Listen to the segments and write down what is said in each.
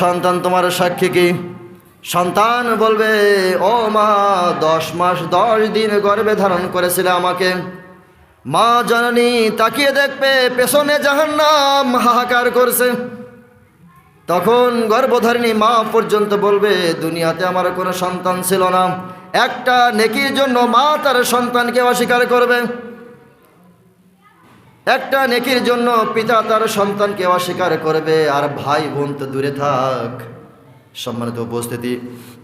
সন্তান তোমার সাক্ষী কি? সন্তান বলবে, ও মা, দশ মাস দশ দিন গর্বে ধারণ করেছিলে আমাকে। মা জননী তাকিয়ে দেখবে, পেছনে জাহান্নাম হাহাকার করছে। তখন গর্ভধারিণী মা পর্যন্ত বলবে, দুনিয়াতে আমার কোনো সন্তান ছিল না। একটা নেকির জন্য মা তার সন্তানকে অস্বীকার করবে। একটা নেকির জন্য পিতা তার সন্তানকে অস্বীকার করবে, আর ভাই বোন তো দূরে থাক। সম্মানিত উপস্থিতি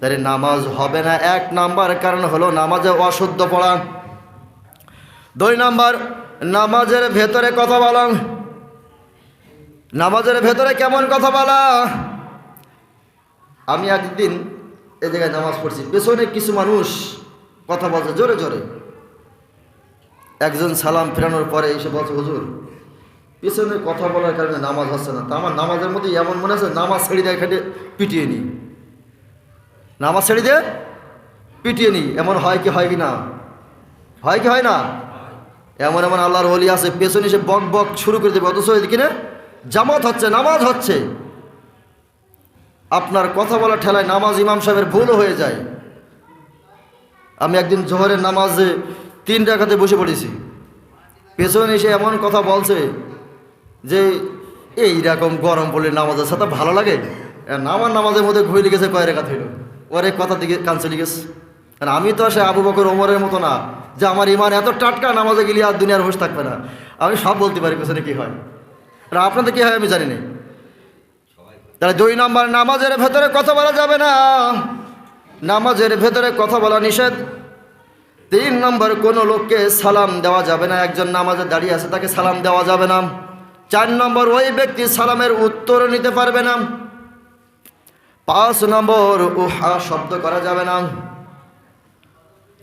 তাই নামাজ হবে না। এক নাম্বার কারণ হলো নামাজে অশুদ্ধ পড়া। দুই নাম্বার, নামাজের ভেতরে কথা বলা। নামাজের ভেতরে কেমন কথা বলা? আমি একদিন এ জায়গায় নামাজ পড়ছি, পেছনে কিছু মানুষ কথা বলছে জোরে জোরে। একজন সালাম ফেরানোর পরে এসে বলছে, হুজুর পিছনে কথা বলার কারণে নামাজ হচ্ছে না। তা আমার নামাজের মধ্যে এমন মনে আছে, নামাজ ছেড়ে দেয় খাটে পিটিয়ে নি নামাজ ছেড়ে দিয়ে পিটিয়ে নি এমন হয় কি হয় কি না? হয় কি, হয় না? এমন এমন আল্লাহর হলি আছে, পেছনে এসে বক বক শুরু করে দেবে। অথচ এদিকে জামাত হচ্ছে, নামাজ হচ্ছে। আপনার কথা বলা ঠেলায় নামাজ ইমাম সাহেবের ভুলও হয়ে যায়। আমি একদিন জোহরের নামাজে তিন টাকাতে বসে পড়েছি। পেছনে এসে এমন কথা বলছে যে এইরকম গরম পড়লে নামাজের সাথে ভালো লাগে? নামার নামাজের মধ্যে ঘুরে লিখেছে কয় রেখা থইল ওর এক কথা দিকে কানছে লিখেছে। আর আমি তো সে আবু বকর ওমরের মতো না, যে আমার ইমান এত টাটকা নামাজে গেলে আর দুনিয়ার হোস থাকবে না। আমি সব বলতে পারি পেছনে কী হয়। আর আপনাদের কী হয় আমি জানি না। তাহলে দুই নম্বর, নামাজের ভেতরে কথা বলা যাবে না। নামাজের ভেতরে কথা বলা নিষেধ। তিন নম্বর, কোনো লোককে সালাম দেওয়া যাবে না। একজন নামাজে দাঁড়িয়ে আছে, তাকে সালাম দেওয়া যাবে না। চার নম্বর, ওই ব্যক্তি সালামের উত্তর নিতে পারবে না। পাঁচ নম্বর, উহা শব্দ করা যাবে না।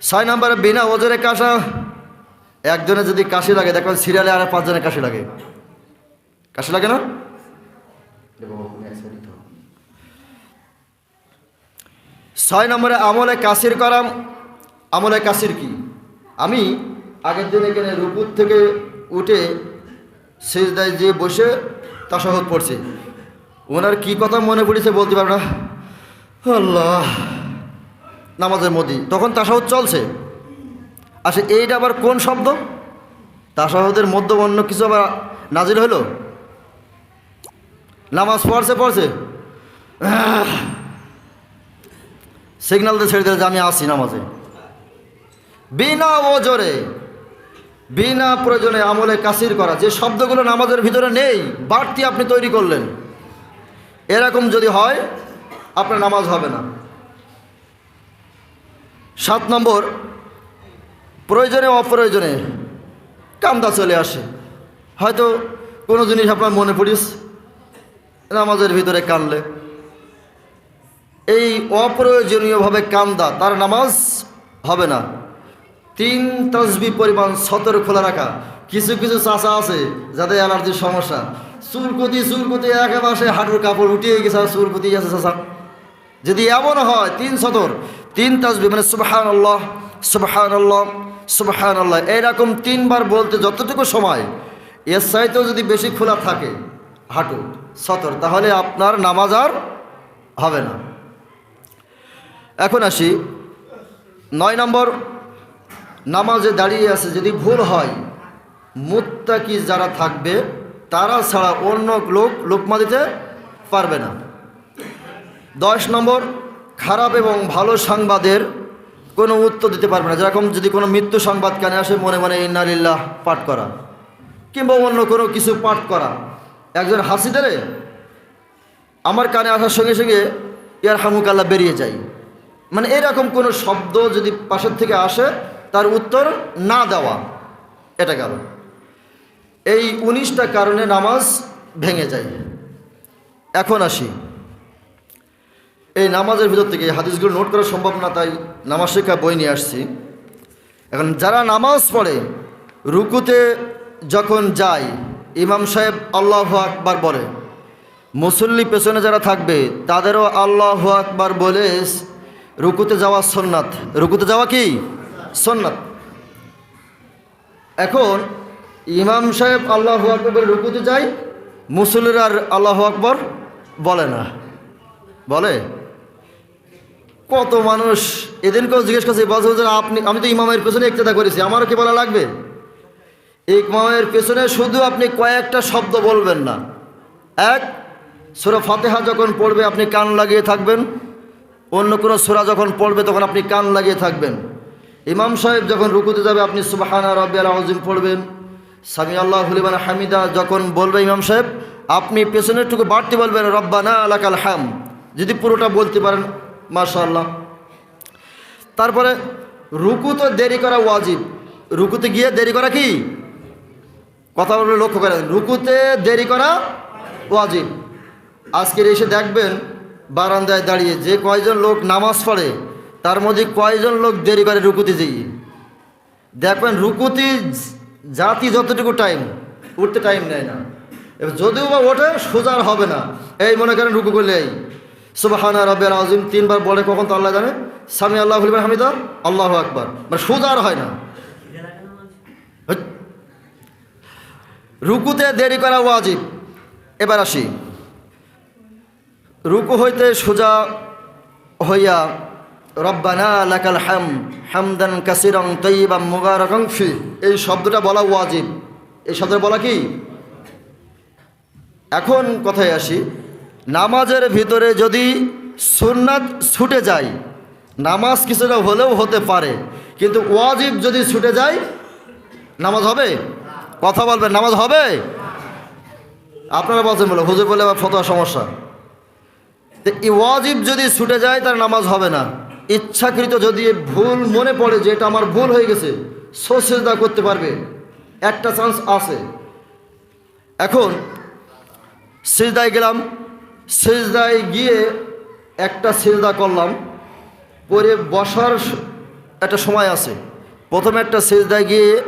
ছয় নম্বর, বিনা ওজরে কাশা। একজনে যদি কাশি লাগে, দেখবেন সিরিয়ালে আর পাঁচজনের কাশি লাগে। কাশি লাগে না? ছয় নম্বরে, আমলে কাশির করাম আমলে কাসির কি? আমি আগের দিন এখানে রুপুর থেকে উঠে শেষদায় যে বসে তাসাহত পড়ছে। ওনার কি কথা মনে পড়েছে বলতে পারবে না? আল্লাহ, নামাজের মধ্যে। তখন তাসাহত চলছে। আচ্ছা এইটা আবার কোন শব্দ? তাসাহতের মধ্যে অন্য কিছু আবার নাজির হলো? নামাজ পড়ছে পড়ছে। সিগনাল দিয়ে ছেড়ে যে আমি আসি নামাজে। বিনা ওজরে, বিনা প্রয়োজনে আমলে কাসির করা। যে শব্দগুলো নামাজের ভিতরে নেই, বাড়তি আপনি তৈরি করলেন। এরকম যদি হয়, আপনার নামাজ হবে না। সাত নম্বর, প্রয়োজনে অপ্রয়োজনে কান্দা চলে আসে। হয়তো কোনো জিনিস আপনার মনে পড়িস, নামাজের ভিতরে কানলে। এই অপ্রয়োজনীয়ভাবে কান্দা, তার নামাজ হবে না। তিন তসবি পরিমাণ সতর খোলা রাখা। কিছু কিছু চাষা আছে, যাদের অ্যালার্জির সমস্যা। চুরকুতি চুরকুতি একেবারে হাঁটুর কাপড় উঠিয়ে গেছে, আর চুরকুতি আছে চাষা যদি এমন হয়, তিন সতর, তিন তসবি মানে সুবহান আল্লাহ সুবহান আল্লাহ সুবহান আল্লাহ এইরকম তিনবার বলতে যতটুকু সময়, এর সাইতেও যদি বেশি খোলা থাকে হাঁটু, সতর, তাহলে আপনার নামাজ আর হবে না। এখন আসি, নয় নম্বর নামাজে দাঁড়িয়ে আছে, যদি ভুল হয়, মুত্তাকি যারা থাকবে, তারা ছাড়া অন্য লোক লোকমা দিতে পারবে না। দশ নম্বর, খারাপ এবং ভালো সংবাদের কোনো উত্তর দিতে পারবে না। যেরকম যদি কোনো মৃত্যু সংবাদ কানে আসে, মনে মনে ইন্নালিল্লাহ পাঠ করা। কিংবা অন্য কোনো কিছু পাঠ করা। একজন হাসি দেরে আমার কানে আসার সঙ্গে সঙ্গে ইয়ার হামুকাল্লা বেরিয়ে যায়। মানে এরকম কোনো শব্দ যদি পাশের থেকে আসে তার উত্তর না দেওয়া। এটা কারণ এই উনিশটা কারণে নামাজ ভেঙে যায়। এখন আসি। এই নামাজের ভিতর থেকে হাদিসগুলো নোট করা সম্ভব না, তাই নামাজ শিক্ষা বই নিয়ে আসছি। এখন যারা নামাজ পড়ে, রুকুতে যখন যায়, ইমাম সাহেব আল্লাহ আকবার বলে, মুসল্লি পেছনে যারা থাকবে, তাদেরও আল্লাহ আকবার বলে, রুকুতে যাওয়া সন্ন্যাত রুকুতে যাওয়া কি? সন্ন্যাত এখন ইমাম সাহেব আল্লাহ আকবর রুকুতে যায়, মুসল্লির আর আল্লাহ আকবর বলে না। বলে? কত মানুষ এদিনকেও জিজ্ঞেস করছে বলছে আপনি, আমি তো ইমামের পেছনে ইক্তেদা করেছি, আমারও কি বলা লাগবে? ইমামের পেছনে শুধু আপনি কয়েকটা শব্দ বলবেন না। এক, সুরা ফাতেহা যখন পড়বে, আপনি কান লাগিয়ে থাকবেন। অন্য কোনো সুরা যখন পড়বে, তখন আপনি কান লাগিয়ে থাকবেন। ইমাম সাহেব যখন রুকুতে যাবে, আপনি সুবাহানা রব্বিয়াল আজিম পড়বেন। সামি আল্লাহ হুলিবান হামিদা যখন বলবে ইমাম সাহেব, আপনি পেছনেরটুকু বাড়তে বলবেন, রব্বানা আলাকাল হাম। যদি পুরোটা বলতে পারেন, মাশাআল্লাহ। তারপরে, রুকু তো দেরি করা ওয়াজিব। রুকুতে গিয়ে দেরি করা কি? কথা বলে লক্ষ্য করেন রুকুতে দেরি করা ওয়াজিব। আজকের এসে দেখবেন, বারান্দায় দাঁড়িয়ে যে কয়জন লোক নামাজ পড়ে তার মধ্যে কয়জন লোক দেরি করে রুকুতে যেয়ে দেখবেন রুকুতি জাতি যতটুকু টাইম উঠতে টাইম নেয় না। এবার যদিও বা ওঠে সোজার হবে না। এই মনে করেন রুকু করলে এই। সুবাহানা রবের আজিম তিনবার বলে কখন তো আল্লাহ জানে? স্বামী আল্লাহ হলিবার হামিদা, আল্লাহ আকবার। মানে সোজার হয় না। রুকুতে দেরি করা ওয়াজিব। এবার আসি। রুকু হইতে সোজা হইয়া রব্বানা লাকাল হাম, হামদান কাসিরং তৈবাম মুবারকং ফি। এই শব্দটা বলা ওয়াজিব। এই শব্দটা বলা কি? এখন কথায় আসি, নামাজের ভিতরে যদি সুন্নাত ছুটে যায়, নামাজ কিছুটা হলেও হতে পারে, কিন্তু ওয়াজিব যদি ছুটে যায়, নামাজ হবে? কথা বলবেন, নামাজ হবে? আপনারা বলছেন বলে, হুজুর বলে আবার ফতোয়া সমস্যা। তো ওয়াজিব যদি ছুটে যায়, তার নামাজ হবে না। ইচ্ছাকৃত যদি ভুল মনে পড়ে যে এটা আমার ভুল হয়ে গেছে সোসেজদা করতে পারবে। একটা চান্স আছে। এখন, সিজদায় গেলাম, সিজদায় গিয়ে একটা সিজদা করলাম, করে বসার একটা সময় আছে। প্রথমে একটা সিজদায় গিয়ে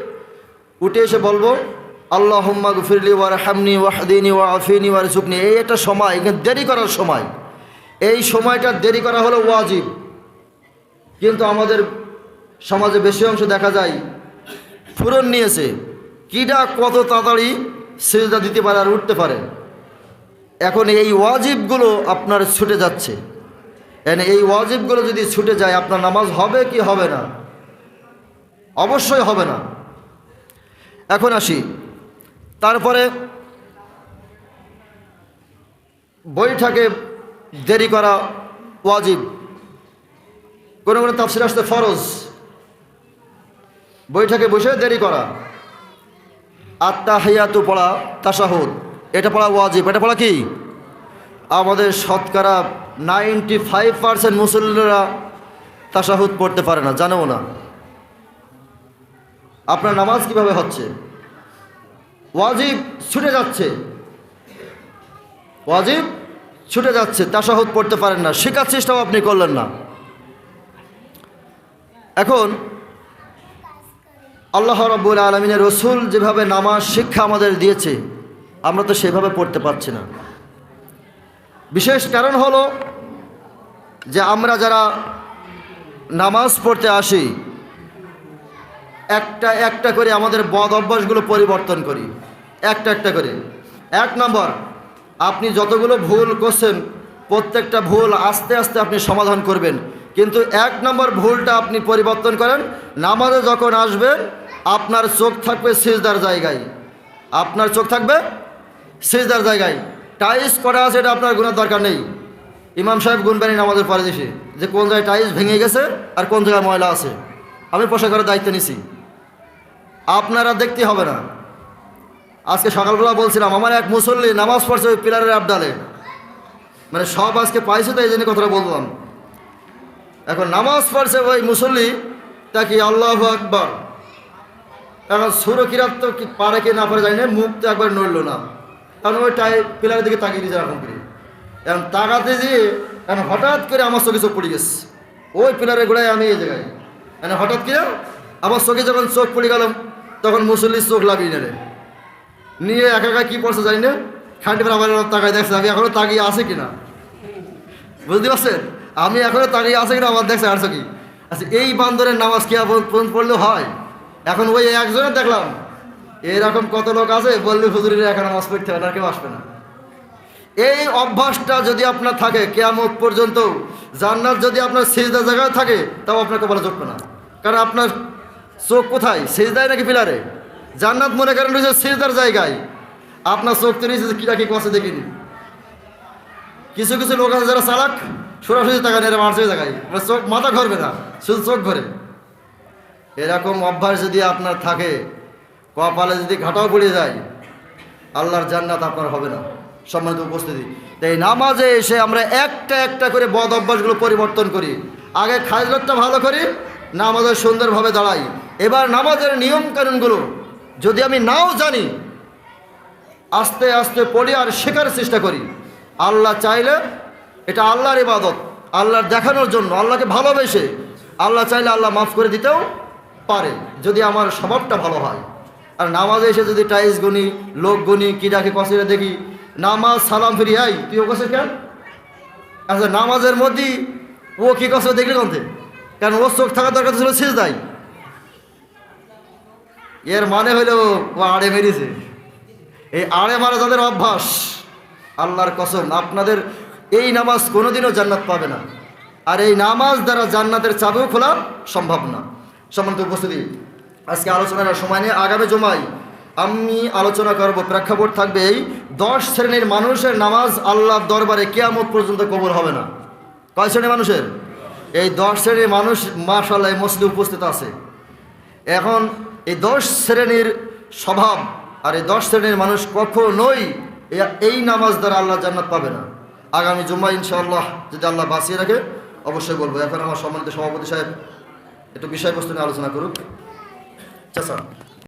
উঠে এসে বলব আল্লাহ হুম্মা গুফিরলি ওয়ার হামনি ওয়াহদিনী ওয়া আফিনি ওয়ার সুকনি এই একটা সময় দেরি করার সময়। এই সময়টা দেরি করা হলো ওয়াজিব। কিন্তু আমাদের সমাজে বেশি অংশ দেখা যায় ফুরন নিয়েছে। কিটা কত তাড়াতাড়ি সেজদা দিতে পারে আর উঠতে পারে? এখন এই ওয়াজিবগুলো আপনার ছুটে যাচ্ছে। এই ওয়াজিবগুলো যদি ছুটে যায়, আপনার নামাজ হবে কি হবে না? অবশ্যই হবে না। এখন আসি। তারপরে বৈঠকে দেরি করা ওয়াজিব। কোনো কোনো তাফসির আসতে ফরজ। বৈঠকে বসে দেরি করা। আত্মা হাইয়াতু পড়া তাসাহুদ এটা পড়া ওয়াজিব। এটা পড়া কি? আমাদের শতকরা নাইনটি ফাইভ পার্সেন্ট মুসল্লিরা তাসাহুদ পড়তে পারে না, জানেও না। আপনার নামাজ কীভাবে হচ্ছে? ওয়াজিব ছুটে যাচ্ছে। ওয়াজিব ছুটে যাচ্ছে। তাসাহুদ পড়তে পারেন না। শেখার চেষ্টাও আপনি করলেন না। এখন আল্লাহ রব্বুল আলমিনের রসুল যেভাবে নামাজ, শিক্ষা আমাদের দিয়েছে, আমরা তো সেভাবে পড়তে পারছি না। বিশেষ কারণ হলো যে আমরা যারা নামাজ পড়তে আসি, একটা একটা করে আমাদের বদ অভ্যাসগুলো পরিবর্তন করি। একটা একটা করে। এক নম্বর, আপনি যতগুলো ভুল করছেন, প্রত্যেকটা ভুল আস্তে আস্তে আপনি সমাধান করবেন। কিন্তু এক নম্বর ভুলটা আপনি পরিবর্তন করেন। নামাজে যখন আসবেন আপনার চোখ থাকবে সিজদার জায়গায়। আপনার চোখ থাকবে সিজদার জায়গায়। টাইলস করা আছে, এটা আপনার গুণার দরকার নেই। ইমাম সাহেব গুনবেন আমাদের পরে দেশে যে কোন জায়গায় টাইলস ভেঙে গেছে আর কোন জায়গায় ময়লা আছে। আমি পোশাক করার দায়িত্ব নিছি। আপনারা দেখতে হবে না। আজকে সকালবেলা বলছিলাম, আমার এক মুসল্লি নামাজ পড়ছে ওই পিলারের আবডালে। মানে সব আজকে পাইছে তো এই জন্য কথাটা বললাম। এখন নামাজ পড়ছে ওই মুসল্লি তাকে আল্লাহ আকবর? এখন সুরো কিরাত তো কি পারে কি না পারে জানি না, মুখ তো একবার নড়লো না। কারণ ওই টাই পিলারের দিকে তাকিয়ে দিয়েছে এরকম করে। এখন তাকাতে দিয়ে এখন হঠাৎ করে আমার চোখে চোখ পড়ে গেছে। ওই পিলারের গোড়ায় আমি এই জায়গায়। মানে হঠাৎ করে আমার চোখে যখন চোখ পড়ে গেলাম তখন মুসল্লির চোখ লাগিয়ে নিলে নিয়ে একা একা কী পড়ছে জানি না। খান্ডি আবার তাকায় দেখছে, আমি এখনও তাকিয়ে আছে কিনা। বুঝতে পারছেন? আমি এখনও তাকিয়ে আছে কিনা, আমার দেখছে আর কি? আচ্ছা এই বান্দরের নামাজ কি পর্যন্ত পড়লে হয়? এখন ওই একজনের দেখলাম, এরকম কত লোক আছে, বললে হুজুরের একা নামাজ পড়তে হবে না কেউ আসবে না। এই অভ্যাসটা যদি আপনার থাকে, কেয়ামত পর্যন্ত, জান্নাত যদি আপনার সেজদা জায়গায় থাকে, তাও আপনাকে বলা চলবে না। কারণ আপনার চোখ কোথায়? সেজদায় নাকি পিলারে? জান্নাত মনে করেন রয়েছে সেজদার জায়গায়। আপনার চোখ তো রয়েছে কিরা কি কষে দেখিনি? কিছু কিছু লোক আছে যারা চালাক সরাসরি নেড়ে মারছে জায়গায় আপনার চোখ, মাথা ঘরবে না, শুধু চোখ ঘরে এরকম অভ্যাস যদি আপনার থাকে, কপালে যদি ঘাটাও পড়ে যায়, আল্লাহর জান্নাত আপনার হবে না। সম্মানিত উপস্থিতি। তাই নামাজে এসে আমরা একটা একটা করে বদ অভ্যাসগুলো পরিবর্তন করি। আগে খাজলতটা ভালো করি, নামাজে সুন্দরভাবে দাঁড়াই। এবার নামাজের নিয়ম কানুনগুলো যদি আমি নাও জানি, আস্তে আস্তে পড়ি আর শেখার চেষ্টা করি। আল্লাহ চাইলে এটা আল্লাহর ইবাদত, আল্লাহর দেখানোর জন্য, আল্লাহকে ভালোবেসে আল্লাহ চাইলে আল্লাহ মাফ করে দিতেও পারে, যদি আমার স্বভাবটা ভালো হয়। আর নামাজে এসে যদি টাইস গুনি, লোক গুনি, কি ডাকে কসিরে দেখি, নামাজ সালাম ফিরি আই তুই ও কসে কেন? আচ্ছা নামাজের মধ্যেই ও কি কসে দেখলি কন্তে? কারণ ওর চোখ থাকা দরকার ছিল শেষ দায় এর মানে হলো ও আড়ে মেরেছে। এই আড়ে মারা যাদের অভ্যাস, আল্লাহর কসম আপনাদের এই নামাজ কোনোদিনও জান্নাত পাবে না। আর এই নামাজ দ্বারা জান্নাতের চাবিও খোলা সম্ভব না। সম্মানিত উপস্থিতি, আজকে আলোচনার সময় নিয়ে আগামী জমায় আমি আলোচনা করব, প্রেক্ষাপট থাকবে এই দশ শ্রেণির মানুষের নামাজ আল্লাহর দরবারে কেয়ামত পর্যন্ত কবর হবে না। কয় শ্রেণির মানুষের? এই দশ শ্রেণির মানুষ মাশাল্লাহ এই মসজিদে উপস্থিত আছে। এখন এই দশ শ্রেণির স্বভাব আর এই দশ শ্রেণির মানুষ কখনোই এই নামাজ দ্বারা আল্লাহ জান্নাত পাবে না। আগামী জুম্মা ইনশাআল্লাহ যদি আল্লাহ বাঁচিয়ে রাখে, অবশ্যই বলব। এখন আমার সম্মানিত সভাপতি সাহেব একটু বিষয়বস্তু নিয়ে আলোচনা করুক। আচ্ছা স্যার।